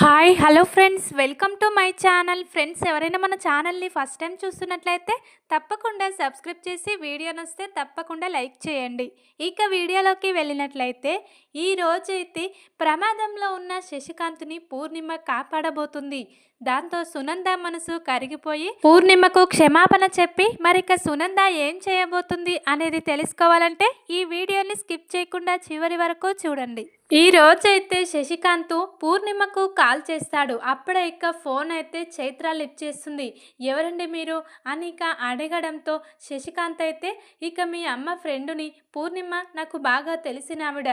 Hi hello friends welcome to my channel friends ఎవరైనా మన ఛానల్ని ఫస్ట్ టైం చూస్తున్నట్లయితే తప్పకుండా సబ్స్క్రైబ్ చేసి వీడియోని వస్తే తప్పకుండా లైక్ చేయండి. ఇక వీడియోలోకి వెళ్ళినట్లయితే ఈ రోజైతే ప్రమాదంలో ఉన్న శశికాంత్ని పూర్ణిమ కాపాడబోతుంది. దాంతో సునంద మనసు కరిగిపోయి పూర్ణిమకు క్షమాపణ చెప్పి మరిక సునంద ఏం చేయబోతుంది అనేది తెలుసుకోవాలంటే ఈ వీడియోని స్కిప్ చేయకుండా చివరి వరకు చూడండి. ఈ రోజైతే శశికాంత్ పూర్ణిమకు కాల్ చేస్తాడు. అప్పుడే ఇక ఫోన్ అయితే చైత్ర లిఫ్ట్ చేస్తుంది. ఎవరండి మీరు? అని ఇక అడగడంతో శశికాంత్ అయితే ఇక మీ అమ్మ ఫ్రెండుని పూర్ణిమ నాకు బాగా తెలిసిన ఆవిడ.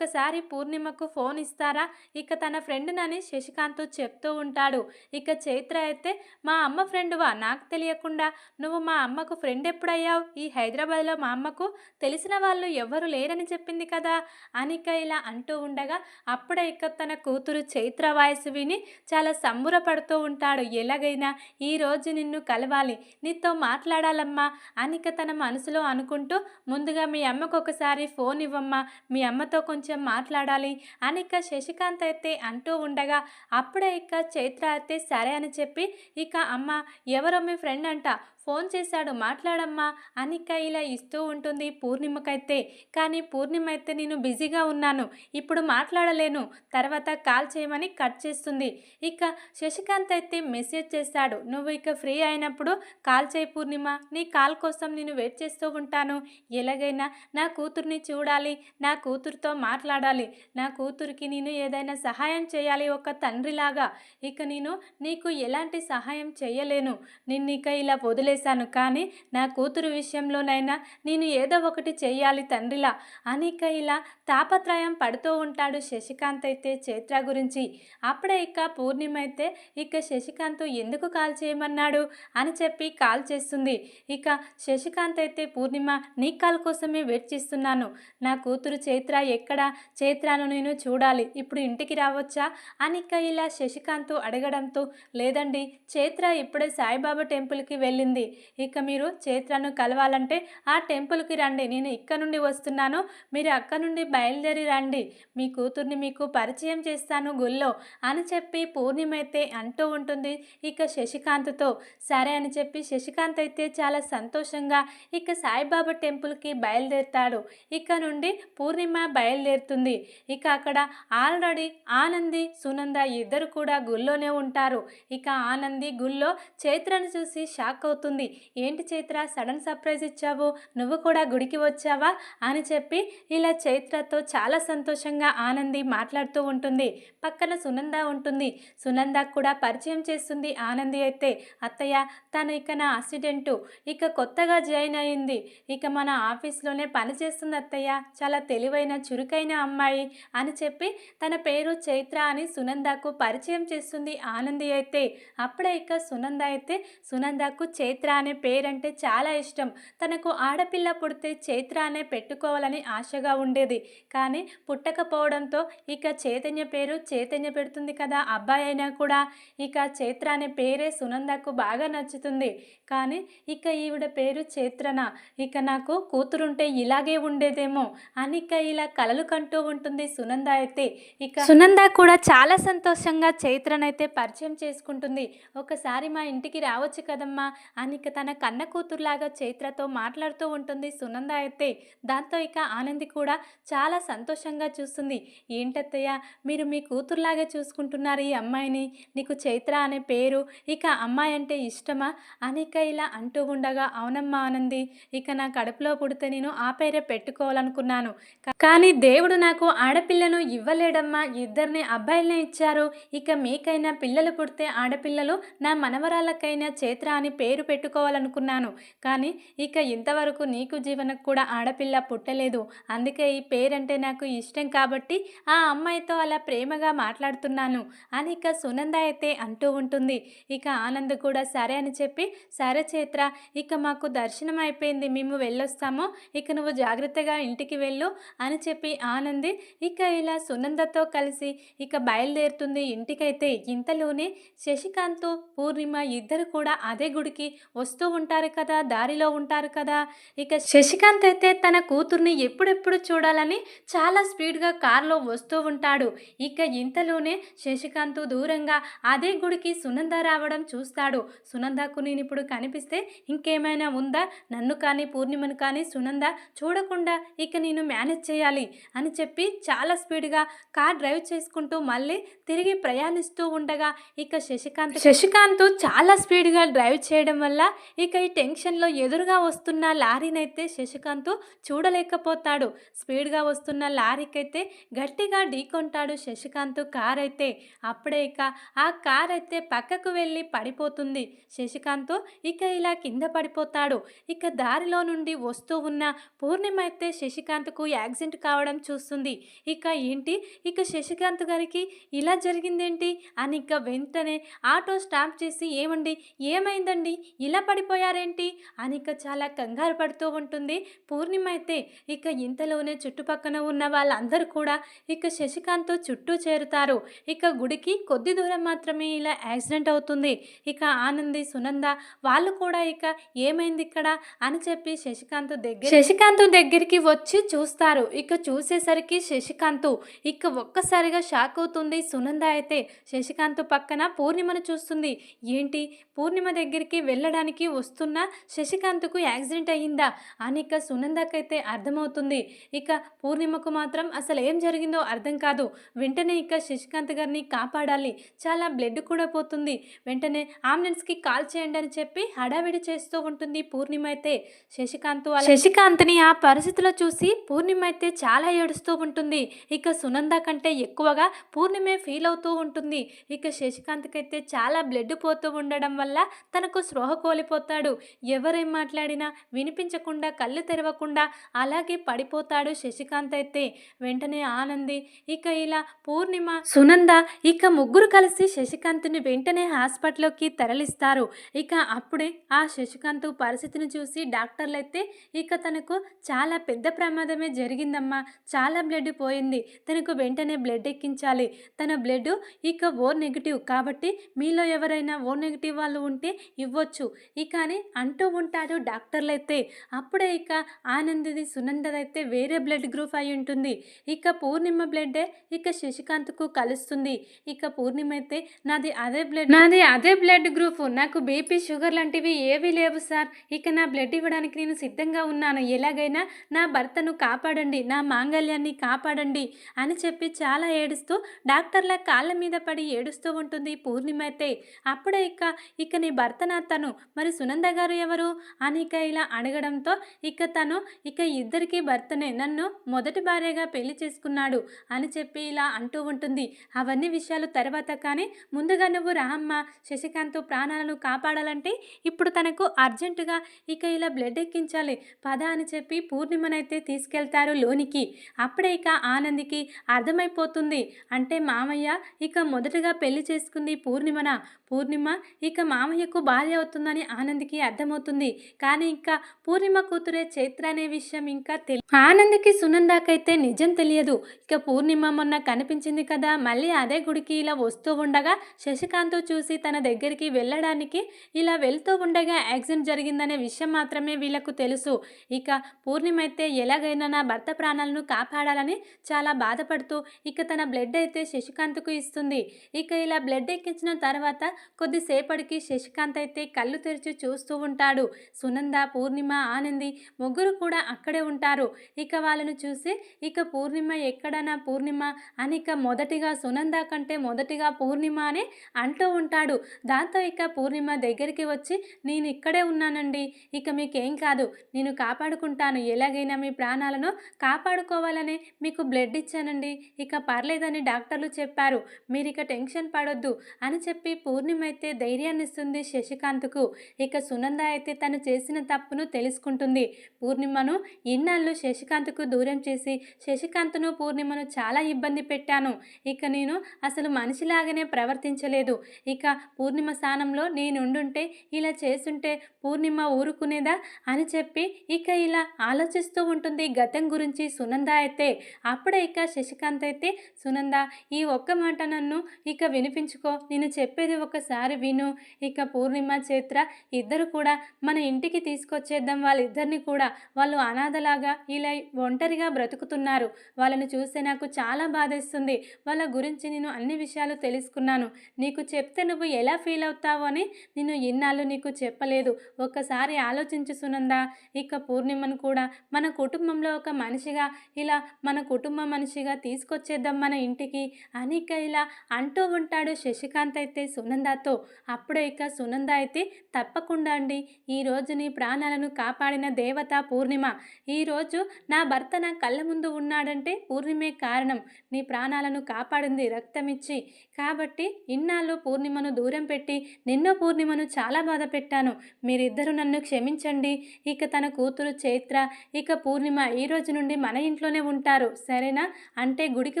ఒకసారి పూర్ణిమకు ఫోన్ ఇస్తారా? ఇక తన ఫ్రెండ్నని శశికాంత్ చెప్తూ ఉంటాడు. ఇక చైత్ర అయితే మా అమ్మ ఫ్రెండువా? నాకు తెలియకుండా. నువ్వు మా అమ్మకు ఫ్రెండ్ ఎప్పుడయ్యావు? ఈ హైదరాబాద్లో మా అమ్మకు తెలిసిన వాళ్ళు ఎవరు లేరని చెప్పింది కదా? అనిక ఇలా అంటూ ఉండగా అప్పుడే ఇక తన కూతురు చైత్ర వాయిస్ విని చాలా సంబురపడుతూ ఉంటాడు. ఎలాగైనా ఈరోజు నిన్ను కలవాలి. నీతో మాట్లాడాలమ్మా అనిక తన మనసులో అనుకుంటూ ముందుగా మీ అమ్మకు ఒకసారి ఫోన్ ఇవ్వమ్మా. మీ అమ్మతో కొంచెం మాట్లాడాలి అని ఇక శశికాంత్ అయితే అంటూ ఉండగా అప్పుడే ఇక చైత్ర అయితే సరే అని చెప్పి ఇక అమ్మ ఎవరో మీ ఫ్రెండ్ అంట ఫోన్ చేశాడు మాట్లాడమ్మా అనిక ఇలా ఇస్తూ ఉంటుంది పూర్ణిమకైతే. కానీ పూర్ణిమ అయితే నేను బిజీగా ఉన్నాను. ఇప్పుడు మాట్లాడలేను. తర్వాత కాల్ చేయమని కట్ చేస్తుంది. ఇక శశికాంత్ అయితే మెసేజ్ చేశాడు. నువ్వు ఇక ఫ్రీ అయినప్పుడు కాల్ చేయి పూర్ణిమ. నీ కాల్ కోసం నేను వెయిట్ చేస్తూ ఉంటాను. ఎలాగైనా నా కూతుర్ని చూడాలి. నా కూతురుతో మాట్లాడాలి. నా కూతురికి నేను ఏదైనా సహాయం చేయాలి ఒక తండ్రిలాగా. ఇక నేను నీకు ఎలాంటి సహాయం చేయలేను. నిన్ను ఇక ఇలా చేశాను. కానీ నా కూతురు విషయంలోనైనా నేను ఏదో ఒకటి చేయాలి తండ్రిలా. అనిక ఇలా తాపత్రయం పడుతూ ఉంటాడు శశికాంత్ అయితే చైత్ర గురించి. అప్పుడే ఇక పూర్ణిమ అయితే ఇక శశికాంత్ ఎందుకు కాల్ చేయమన్నాడు అని చెప్పి కాల్ చేస్తుంది. ఇక శశికాంత్ అయితే పూర్ణిమ నీ కాల్ కోసమే వెయిట్ చేస్తున్నాను. నా కూతురు చైత్ర ఎక్కడ? చైత్రను నేను చూడాలి. ఇప్పుడు ఇంటికి రావచ్చా? అనిక ఇలా శశికాంత్ అడగడంతో లేదండి చైత్ర ఇప్పుడే సాయిబాబా టెంపుల్కి వెళ్ళింది. ఇక మీరు చైత్రను కలవాలంటే ఆ టెంపుల్కి రండి. నేను ఇక్కడ నుండి వస్తున్నాను. మీరు అక్కడ నుండి బయలుదేరి రండి. మీ కూతుర్ని మీకు పరిచయం చేస్తాను గుళ్ళో అని చెప్పి పూర్ణిమ అయితే అంటూ ఉంటుంది ఇక శశికాంత్తో. సరే అని చెప్పి శశికాంత్ అయితే చాలా సంతోషంగా ఇక సాయిబాబా టెంపుల్కి బయలుదేరుతాడు. ఇక నుండి పూర్ణిమ బయలుదేరుతుంది. ఇక అక్కడ ఆల్రెడీ ఆనంది సునంద ఇద్దరు కూడా గుళ్ళోనే ఉంటారు. ఇక ఆనంది గుళ్ళో చైత్రను చూసి షాక్ అవుతుంది. ఏంటి చైత్ర? సడన్ సర్ప్రైజ్ ఇచ్చావు. నువ్వు కూడా గుడికి వచ్చావా? అని చెప్పి ఇలా చైత్రతో చాలా సంతోషంగా ఆనంది మాట్లాడుతూ ఉంటుంది. పక్కన సునంద ఉంటుంది. సునంద కూడా పరిచయం చేస్తుంది ఆనంది అయితే. అత్తయ్య తను ఇక నా అసిడెంటు ఇక కొత్తగా జాయిన్ అయింది. ఇక మన ఆఫీస్లోనే పనిచేస్తుంది అత్తయ్య. చాలా తెలివైన చురుకైన అమ్మాయి అని చెప్పి తన పేరు చైత్ర అని సునందకు పరిచయం చేస్తుంది ఆనంది అయితే. అప్పుడే ఇక సునంద అయితే సునందకు చైత్ర అనే పేరంటే చాలా ఇష్టం. తనకు ఆడపిల్ల పుడితే చైత్ర అనే పెట్టుకోవాలని ఆశగా ఉండేది. కానీ పుట్టకపోవడంతో ఇక చైతన్య పేరు చైతన్య పెడుతుంది కదా అబ్బాయి అయినా కూడా ఇక చైత్ర అనే పేరే సునందకు బాగా నచ్చుతుంది. కానీ ఇక ఈవిడ పేరు చైత్రన? ఇక నాకు కూతురుంటే ఇలాగే ఉండేదేమో అని ఇక ఇలా కలలు కంటూ ఉంటుంది సునంద అయితే. ఇక సునంద కూడా చాలా సంతోషంగా చైత్రనైతే పరిచయం చేసుకుంటుంది. ఒకసారి మా ఇంటికి రావచ్చు కదమ్మా అని ఇక తన కన్న కూతురులాగా చైత్రతో మాట్లాడుతూ ఉంటుంది. సునంద అయితే దాంతో ఇక ఆనంది కూడా చాలా సంతోషంగా చూస్తుంది. ఏంటత్తయ్య మీరు మీ కూతురులాగే చూసుకుంటున్నారు ఈ అమ్మాయిని? నీకు చైత్ర అనే పేరు ఇక అమ్మాయి అంటే ఇష్టమా? అనిక ఇలా అంటూ ఉండగా అవునమ్మా ఆనంది ఇక నా కడుపులో పుడితే నేను ఆ పేరే పెట్టుకోవాలనుకున్నాను. కానీ దేవుడు నాకు ఆడపిల్లను ఇవ్వలేడమ్మా. ఇద్దరిని అబ్బాయిలనే ఇచ్చారు. ఇక మీకైనా పిల్లలు పుడితే ఆడపిల్లలు నా మనవరాలకైనా చైత్ర అని పేరు పెట్టుకోవాలనుకున్నాను. కానీ ఇక ఇంతవరకు నీకు జీవనకు కూడా ఆడపిల్ల పుట్టలేదు. అందుకే ఈ పేరంటే నాకు ఇష్టం కాబట్టి ఆ అమ్మాయితో అలా ప్రేమగా మాట్లాడుతున్నాను అని ఇక సునంద అయితే అంటూ ఉంటుంది. ఇక ఆనంద్ కూడా సరే అని చెప్పి సరే చైత్ర ఇక మాకు దర్శనం అయిపోయింది. మేము వెళ్ళొస్తాము. ఇక నువ్వు జాగ్రత్తగా ఇంటికి వెళ్ళు అని చెప్పి ఆనంది ఇక ఇలా సునందతో కలిసి ఇక బయలుదేరుతుంది ఇంటికైతే. ఇంతలోనే శశికాంత్ పూర్ణిమ ఇద్దరు కూడా అదే గుడికి వస్తూ ఉంటారు కదా దారిలో ఉంటారు కదా. ఇక శశికాంత్ అయితే తన కూతుర్ని ఎప్పుడెప్పుడు చూడాలని చాలా స్పీడ్గా కారులో వస్తూ ఉంటాడు. ఇక ఇంతలోనే శశికాంత్ దూరంగా అదే గుడికి సునంద రావడం చూస్తాడు. సునందకు నేను ఇప్పుడు కనిపిస్తే ఇంకేమైనా ఉందా? నన్ను కానీ పూర్ణిమను కానీ సునంద చూడకుండా ఇక నేను మేనేజ్ చేయాలి అని చెప్పి చాలా స్పీడ్గా కార్ డ్రైవ్ చేసుకుంటూ మళ్ళీ తిరిగి ప్రయాణిస్తూ ఉండగా ఇక శశికాంత్ శశికాంత్ చాలా స్పీడ్గా డ్రైవ్ చేయడం వల్ల ఇక ఈ టెన్షన్లో ఎదురుగా వస్తున్న లారీనైతే శశికాంత్ చూడలేకపోతాడు. స్పీడ్గా వస్తున్న లారీకైతే గట్టిగా ఢీకొంటాడు శశికాంత్. కార్ అయితే అప్పుడే ఇక ఆ కార్ అయితే పక్కకు వెళ్ళి పడిపోతుంది. శశికాంత్ ఇక ఇలా కింద పడిపోతాడు. ఇక దారిలో నుండి వస్తూ ఉన్న పూర్ణిమ అయితే శశికాంత్కు యాక్సిడెంట్ కావడం చూస్తుంది. ఇక ఏంటి? ఇక శశికాంత్ గారికి ఇలా జరిగిందేంటి? అని ఇక వెంటనే ఆటో స్టాప్ చేసి ఏమండి? ఏమైందండి? ఇలా పడిపోయారేంటి? అని ఇక చాలా కంగారు పడుతూ ఉంటుంది. పూర్ణిమ అయితే ఇక ఇంతలోనే చుట్టుపక్కన ఉన్న వాళ్ళందరూ కూడా ఇక శశికాంత్ చుట్టూ చేరుతారు. ఇక గుడికి కొద్ది దూరం మాత్రమే ఇలా యాక్సిడెంట్ అవుతుంది. ఇక ఆనంది సునంద వాళ్ళు కూడా ఇక ఏమైంది ఇక్కడ? అని చెప్పి శశికాంత్ దగ్గర శశికాంత్ దగ్గరికి వచ్చి చూస్తారు. ఇక చూసేసరికి శశికాంత్ ఇక ఒక్కసారిగా షాక్ అవుతుంది. సునంద అయితే శశికాంత్ పక్కన పూర్ణిమను చూస్తుంది. ఏంటి? పూర్ణిమ దగ్గరికి వెళ్ళడానికి వస్తున్న శశికాంత్కు యాక్సిడెంట్ అయ్యిందా అని ఇక సునందకైతే అర్థమవుతుంది. ఇక పూర్ణిమకు మాత్రం అసలు ఏం జరిగిందో అర్థం కాదు. వెంటనే ఇక శశికాంత్ గారిని కాపాడాలి. చాలా బ్లడ్ కూడా పోతుంది. వెంటనే అంబులెన్స్కి కాల్ చేయండి అని చెప్పి హడావిడి చేస్తూ ఉంటుంది పూర్ణిమ అయితే. శశికాంత్ శశికాంత్ని ఆ పరిస్థితిలో చూసి పూర్ణిమ అయితే చాలా ఏడుస్తూ ఉంటుంది. ఇక సునంద కంటే ఎక్కువగా పూర్ణిమే ఫీల్ అవుతూ ఉంటుంది. ఇక శశికాంత్కి అయితే చాలా బ్లడ్ పోతూ ఉండడం వల్ల తనకు స్పృహ కోల్పోతాడు. ఎవరేం మాట్లాడినా వినిపించకుండా కళ్ళు తెరవకుండా అలాగే పడిపోతాడు శశికాంత్ అయితే. వెంటనే ఆనంది ఇక ఇలా పూర్ణిమ సునంద ఇక ముగ్గురు కలిసి శశికాంత్ని వెంటనే హాస్పిటల్లోకి తరలిస్తారు. ఇక అప్పుడే ఆ శశికాంత్ పరిస్థితిని చూసి డాక్టర్లు అయితే ఇక తనకు చాలా పెద్ద ప్రమాదమే జరిగిందమ్మా. చాలా బ్లడ్ పోయింది. తనకు వెంటనే బ్లడ్ ఎక్కించాలి. తన బ్లడ్ ఇక ఓ నెగిటివ్ కాబట్టి మీలో ఎవరైనా ఓ నెగిటివ్ వాళ్ళు ఉంటే ఇవ్వచ్చు. ఇక అని అంటూ ఉంటాడు డాక్టర్లు అయితే అప్పుడే ఇక ఆనందిది సునందదైతే వేరే బ్లడ్ గ్రూప్ అయి ఉంటుంది. ఇక పూర్ణిమ బ్లడ్డే ఇక శశికాంత్కు కలుస్తుంది. ఇక పూర్ణిమ అయితే నాది అదే బ్లడ్ నాది అదే బ్లడ్ గ్రూప్. నాకు బీపీ షుగర్ లాంటివి ఏవీ లేవు సార్. ఇక నా బ్లడ్ ఇవ్వడానికి నేను సిద్ధంగా ఉన్నాను. ఎలాగైనా నా భర్తను కాపాడండి నా మాంగళ్యాన్ని కాపాడండి అని చెప్పి చాలా ఏడుస్తూ డాక్టర్ల కాళ్ళ మీద పడి ఏడుస్తూ ఉంటుంది పూర్ణిమ అయితే అప్పుడే ఇక ఇక నీ భర్త నా తను మరి సునంద గారు ఎవరు? అని ఇక ఇలా అడగడంతో ఇక తను ఇక ఇద్దరికి భర్తనే నన్ను మొదటి భార్యగా పెళ్ళి చేసుకున్నాడు అని చెప్పి ఇలా అంటూ ఉంటుంది. అవన్నీ విషయాలు తర్వాత కానీ ముందుగా నువ్వు రామ్మ శశికాంత్ ప్రాణాలను కాపాడాలంటే ఇప్పుడు తనకు అర్జెంటుగా ఇక ఇలా బ్లడ్ ఎక్కించాలి పద అని చెప్పి పూర్ణిమనైతే తీసుకెళ్తారు లోనికి. అప్పుడే ఇక ఆనందికి అర్థమైపోతుంది. అంటే మామయ్య ఇక మొదటగా పెళ్ళి చేసుకుంది పూర్ణిమన? పూర్ణిమ ఇక మామయ్యకు భార్య అవుతుందని ఆనందికి అర్థమవుతుంది. కానీ ఇంకా పూర్ణిమ కూతురే చైత్ర అనే విషయం ఇంకా తెలి ఆనంద్కి సునందాకైతే నిజం తెలియదు. ఇక పూర్ణిమ మొన్న కనిపించింది కదా మళ్ళీ అదే గుడికి ఇలా వస్తూ ఉండగా శశికాంత్ చూసి తన దగ్గరికి వెళ్ళడానికి ఇలా వెళ్తూ ఉండగా యాక్సిడెంట్ జరిగిందనే విషయం మాత్రమే వీళ్ళకు తెలుసు. ఇక పూర్ణిమ అయితే ఎలాగైనా నా భర్త ప్రాణాలను కాపాడాలని చాలా బాధపడుతూ ఇక తన బ్లడ్ అయితే శశికాంత్కు ఇస్తుంది. ఇక ఇలా బ్లడ్ ఎక్కించిన తర్వాత కొద్దిసేపటికి శశికాంత్ అయితే కళ్ళు తెరిచి చూస్తూ ఉంటాడు. సునంద పూర్ణిమ ఆనంది ముగ్గురు కూడా అక్కడే ఉంటారు. ఇక వాళ్ళను చూసి ఇక పూర్ణిమ ఎక్కడనా పూర్ణిమ? అని ఇక మొదటిగా సునంద కంటే మొదటిగా పూర్ణిమ అని అంటూ ఉంటాడు. దాంతో ఇక పూర్ణిమ దగ్గరికి వచ్చి నేను ఇక్కడే ఉన్నానండి. ఇక మీకేం కాదు. నేను కాపాడుకుంటాను. ఎలాగైనా మీ ప్రాణాలను కాపాడుకోవాలని మీకు బ్లడ్ ఇచ్చానండి. ఇక పర్లేదని డాక్టర్లు చెప్పారు. మీరు ఇక టెన్షన్ పడొద్దు అని చెప్పి పూర్ణిమ అయితే ధైర్యాన్ని ఇస్తుంది శశికాంత్కు. ఇక సునంద అయితే తను చేసిన తప్పును తెలుసుకుంటుంది. పూర్ణిమను ఇన్నాళ్ళు శశికాంత్కు దూరం చేసి శశికాంత్ను పూర్ణిమను చాలా ఇబ్బంది పెట్టాను. ఇక నేను అసలు మనిషిలాగానే ప్రవర్తించలేదు. ఇక పూర్ణిమ స్థానంలో నేను ఉండుంటే ఇలా చేస్తుంటే పూర్ణిమ ఊరుకునేదా అని చెప్పి ఇక ఇలా ఆలోచిస్తూ ఉంటుంది గతం గురించి సునంద అయితే. అప్పుడే ఇక శశికాంత్ అయితే సునంద ఈ ఒక్క మాట నన్ను ఇక వినిపించుకో. నేను చెప్పేది ఒకసారి విను. ఇక పూర్ణిమ చేత్ర ఇద్దరు కూడా మన ఇంటికి తీసుకొచ్చేద్దాం. వాళ్ళిద్దరిని కూడా వాళ్ళు అనాథలాగా ఇలా ఒంటరిగా బ్రతుకుతున్నారు. వాళ్ళని చూస్తే నాకు చాలా బాధేస్తుంది. వాళ్ళ గురించి నేను అన్ని విషయాలు తెలుసుకున్నాను. నీకు చెప్తే నువ్వు ఎలా ఫీల్ అవుతావు అని నేను ఇన్నాళ్ళు నీకు చెప్పలేదు. ఒక్కసారి ఆలోచించు సునందా. ఇక పూర్ణిమను కూడా మన కుటుంబంలో ఒక మనిషిగా ఇలా మన కుటుంబ మనిషిగా తీసుకొచ్చేద్దాం మన ఇంటికి అని ఇక ఇలా అంటూ ఉంటాడు శశికాంత్ అయితే సునందాతో. అప్పుడే ఇక సునంద అయితే తప్పకుండా అండి. ఈరోజు నీ ప్రాణాలను కాపాడిన దేవత పూర్ణిమ. ఈరోజు నా భర్త నా కళ్ళ ముందు ఉన్నాడంటే పూర్ణిమే కారణం. నీ ప్రాణాలను కాపాడింది రక్తమిచ్చి. కాబట్టి ఇన్నాళ్ళు పూర్ణిమను దూరం పెట్టి నిన్నో పూర్ణిమను చాలా బాధ పెట్టాను. మీరిద్దరూ నన్ను క్షమించండి. ఇక తన కూతురు చైత్ర ఇక పూర్ణిమ ఈ రోజు నుండి మన ఇంట్లోనే ఉంటారు. సరేనా? అంటే గుడికి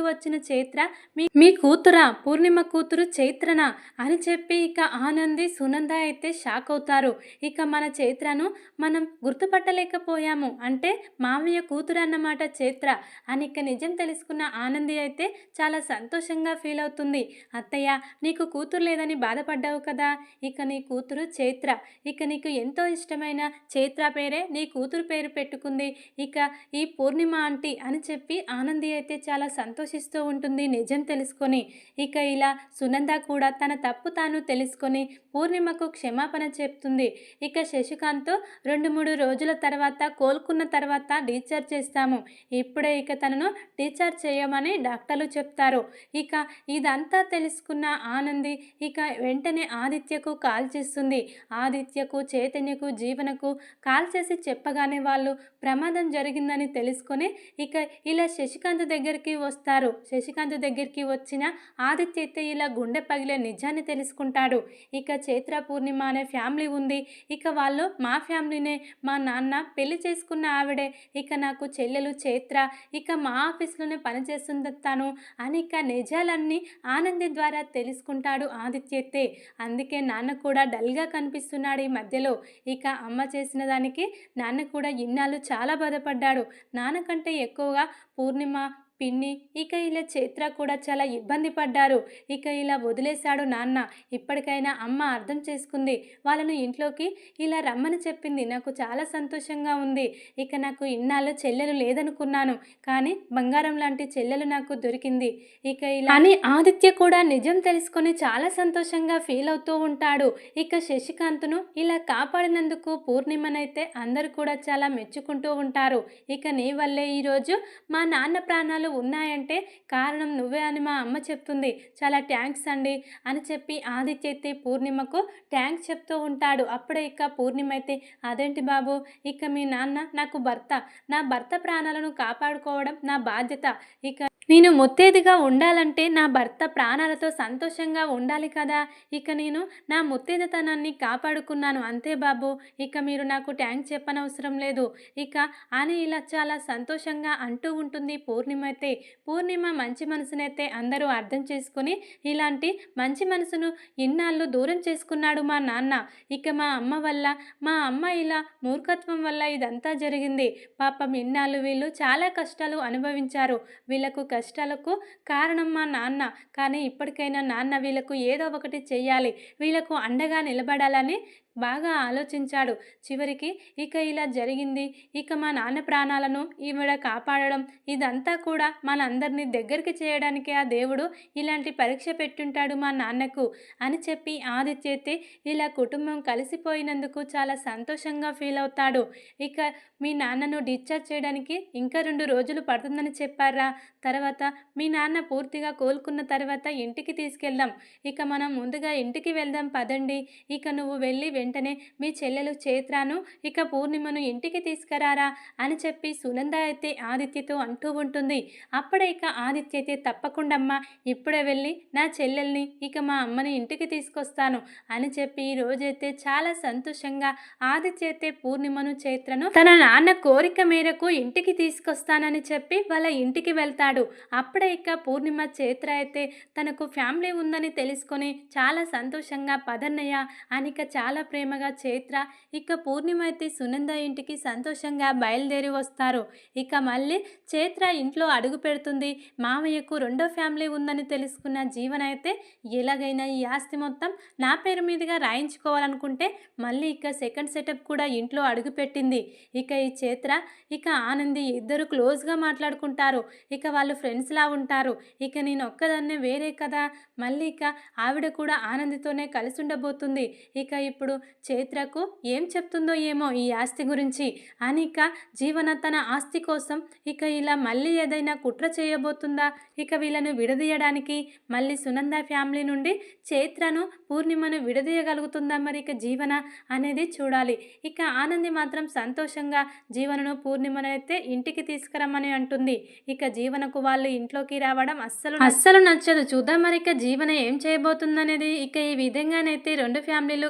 వచ్చిన చైత్ర మీ మీ కూతురా? పూర్ణిమ కూతురు చైత్రనా? అని చెప్పి ఇక ఆనంది సునంద అయితే షాక్ అవుతారు. ఇక మన చైత్రను మనం గుర్తుపట్టలేకపోయాము. అంటే మామయ్య కూతురు అన్నమాట చైత్ర. అని ఇక నిజం తెలుసుకున్న ఆనంది అయితే చాలా సంతోషంగా ఫీల్ అవుతుంది. అత్తయ్య నీకు కూతురు లేదని బాధపడ్డావు కదా? ఇక నీ కూతురు చైత్ర. ఇక నీకు ఎంతో ఇష్టమైన చైత్ర పేరే నీ కూతురు పేరు పెట్టుకుంది. ఇక ఈ పూర్ణిమ ఆంటీ అని చెప్పి ఆనంది అయితే చాలా సంతోషిస్తూ ఉంటుంది నిజం తెలుసుకొని. ఇక ఇలా సునంద కూడా తన తప్పు తాను తెలుసుకొని పూర్ణిమకు క్షమాపణ చెప్తుంది. ఇక శశికాంత్ రెండు మూడు రోజుల తర్వాత కోలుకున్న తర్వాత డిశ్చార్జ్ చేస్తాము. ఇప్పుడే ఇక తనను డిశ్చార్జ్ చేయమని డాక్టర్లు చెప్తారు. ఇక ఇదంతా తెలుసుకున్న ఆనంది ఇక వెంటనే ఆదిత్యకు కాల్ చేస్తుంది. ఆదిత్యకు చైతన్యకు జీవనకు కాల్ చేసి చెప్పగానే వాళ్ళు ప్రమాదం జరిగిందని తెలుసుకొని ఇక ఇలా శశికాంత్ దగ్గరికి వస్తారు. శశికాంత్ దగ్గరికి వచ్చిన ఆదిత్య అయితే ఇలా గుండె పగిలే నిజాన్ని తెలుసుకుంటాడు. ఇక చైత్ర పూర్ణిమ అనే ఫ్యామిలీ ఉంది. ఇక వాళ్ళు మా ఫ్యామిలీనే మా నాన్న పెళ్ళి చేసుకున్న ఆవిడే. ఇక నాకు చెల్లెలు చైత్ర. ఇక మా ఆఫీస్లోనే పనిచేస్తుంది తాను అని ఇక నిజాలన్నీ ఆనంది ద్వారా తెలుసుకుంటాడు ఆదిత్యతే. అందుకే నాన్న కూడా డల్గా కనిపిస్తున్నాడు ఈ మధ్యలో. ఇక అమ్మ చేసిన దానికి నాన్న కూడా ఇన్నాళ్ళు చాలా బాధపడ్డాడు. నాన్న కంటే ఎక్కువగా పూర్ణిమ పిన్ని ఇక ఇలా చైత్ర కూడా చాలా ఇబ్బంది పడ్డారు. ఇక ఇలా వదిలేశాడు నాన్న. ఇప్పటికైనా అమ్మ అర్థం చేసుకుంది. వాళ్ళను ఇంట్లోకి ఇలా రమ్మని చెప్పింది. నాకు చాలా సంతోషంగా ఉంది. ఇక నాకు ఇన్నాళ్ళు చెల్లెలు లేదనుకున్నాను. కానీ బంగారం లాంటి చెల్లెలు నాకు దొరికింది. ఇక ఇలా అని ఆదిత్య కూడా నిజం తెలుసుకొని చాలా సంతోషంగా ఫీల్ అవుతూ ఉంటాడు. ఇక శశికాంత్ను ఇలా కాపాడినందుకు పూర్ణిమనైతే అందరూ కూడా చాలా మెచ్చుకుంటూ ఉంటారు. ఇక నీ వల్లే ఈరోజు మా నాన్న ప్రాణాలు ఉన్నాయంటే కారణం నువ్వే అని మా అమ్మ చెప్తుంది. చాలా థ్యాంక్స్ అండి అని చెప్పి ఆదిత్య అయితే పూర్ణిమకు థ్యాంక్స్ చెప్తూ ఉంటాడు. అప్పుడే ఇక పూర్ణిమ అయితే అదేంటి బాబు? ఇక మీ నాన్న నాకు భర్త. నా భర్త ప్రాణాలను కాపాడుకోవడం నా బాధ్యత. ఇక నేను ముత్తేదిగా ఉండాలంటే నా భర్త ప్రాణాలతో సంతోషంగా ఉండాలి కదా. ఇక నేను నా ముత్తేదతనాన్ని కాపాడుకున్నాను అంతే బాబు. ఇక మీరు నాకు ట్యాంక్ చెప్పనవసరం లేదు. ఇక అని ఇలా చాలా సంతోషంగా అంటూ ఉంటుంది పూర్ణిమ అయితే. పూర్ణిమ మంచి మనసునైతే అందరూ అర్థం చేసుకుని ఇలాంటి మంచి మనసును ఇన్నాళ్ళు దూరం చేసుకున్నాడు మా నాన్న. ఇక మా అమ్మ వల్ల మా అమ్మ ఇలా మూర్ఖత్వం వల్ల ఇదంతా జరిగింది. పాపం ఇన్నాళ్ళు వీళ్ళు చాలా కష్టాలు అనుభవించారు. వీళ్ళకు కష్టాలకు కారణం మా నాన్న. కానీ ఇప్పటికైనా నాన్న వీళ్ళకు ఏదో ఒకటి చెయ్యాలి. వీళ్ళకు అండగా నిలబడాలని బాగా ఆలోచించాడు. చివరికి ఇక ఇలా జరిగింది. ఇక మా నాన్న ప్రాణాలను ఈవిడ కాపాడడం ఇదంతా కూడా మనందరినీ దగ్గరికి చేయడానికి ఆ దేవుడు ఇలాంటి పరీక్ష పెట్టుంటాడు మా నాన్నకు అని చెప్పి ఆదిత్యతే ఇలా కుటుంబం కలిసిపోయినందుకు చాలా సంతోషంగా ఫీల్ అవుతాడు. ఇక మీ నాన్నను డిశ్చార్జ్ చేయడానికి ఇంకా రెండు రోజులు పడుతుందని చెప్పారా? తర్వాత మీ నాన్న పూర్తిగా కోలుకున్న తర్వాత ఇంటికి తీసుకెళ్దాం. ఇక మనం ముందుగా ఇంటికి వెళ్దాం పదండి. ఇక నువ్వు వెళ్ళి వెంటనే మీ చెల్లెలు చైత్రాను ఇక పూర్ణిమను ఇంటికి తీసుకురారా అని చెప్పి సునంద అయితే ఆదిత్యతో అంటూ ఉంటుంది. అప్పుడే ఇక ఆదిత్య అయితే తప్పకుండా ఇప్పుడే వెళ్ళి నా చెల్లెల్ని ఇక మా అమ్మని ఇంటికి తీసుకొస్తాను అని చెప్పి ఈ రోజైతే చాలా సంతోషంగా ఆదిత్య అయితే పూర్ణిమను చైత్రను తన నాన్న కోరిక మేరకు ఇంటికి తీసుకొస్తానని చెప్పి వాళ్ళ ఇంటికి వెళ్తాడు. అప్పుడే ఇక పూర్ణిమ చైత్ర అయితే తనకు ఫ్యామిలీ ఉందని తెలుసుకొని చాలా సంతోషంగా పదన్నయ్య అనిక చాలా ప్రేమగా చైత్ర ఇక పూర్ణిమ అయితే సునంద ఇంటికి సంతోషంగా బయలుదేరి వస్తారు. ఇక మళ్ళీ చైత్ర ఇంట్లో అడుగు పెడుతుంది. మామయ్యకు రెండో ఫ్యామిలీ ఉందని తెలుసుకున్న జీవన అయితే ఎలాగైనా ఈ ఆస్తి మొత్తం నా పేరు మీదుగా రాయించుకోవాలనుకుంటే మళ్ళీ ఇక సెకండ్ సెటప్ కూడా ఇంట్లో అడుగు పెట్టింది. ఇక ఈ చైత్ర ఇక ఆనంది ఇద్దరు క్లోజ్గా మాట్లాడుకుంటారు. ఇక వాళ్ళు ఫ్రెండ్స్లా ఉంటారు. ఇక నేను ఒక్కదాన్నే వేరే కదా. మళ్ళీ ఇక ఆవిడ కూడా ఆనందితోనే కలిసి ఉండబోతుంది. ఇక ఇప్పుడు చైత్రకు ఏం చెప్తుందో ఏమో ఈ ఆస్తి గురించి. అని ఇక జీవన తన ఆస్తి కోసం ఇక ఇలా మళ్ళీ ఏదైనా కుట్ర చేయబోతుందా? ఇక వీళ్ళను విడదీయడానికి మళ్ళీ సునంద ఫ్యామిలీ నుండి చైత్రను పూర్ణిమను విడదీయగలుగుతుందా మరి ఇక జీవన అనేది చూడాలి. ఇక ఆనంది మాత్రం సంతోషంగా జీవనను పూర్ణిమను అయితే ఇంటికి తీసుకురమ్మని అంటుంది. ఇక జీవనకు వాళ్ళు ఇంట్లోకి రావడం అస్సలు అస్సలు నచ్చదు. చూద్దాం మరి ఇక జీవన ఏం చేయబోతుందనేది. ఇక ఈ విధంగానైతే రెండు ఫ్యామిలీలు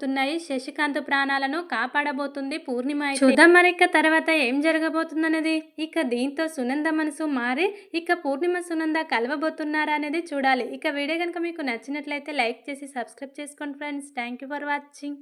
జరగబోతున్నాయి. శశికాంత్ ప్రాణాలను కాపాడబోతుంది పూర్ణిమ అయితే. చూద్దాం మరి ఇక తర్వాత ఏం జరగబోతుందనేది ఇక దీంతో సునంద మనసు మారి ఇక పూర్ణిమ సునంద కలవబోతున్నారా అనేది చూడాలి. ఇక వీడియో కనుక మీకు నచ్చినట్లయితే లైక్ చేసి సబ్స్క్రైబ్ చేసుకోండి friends. Thank you for watching.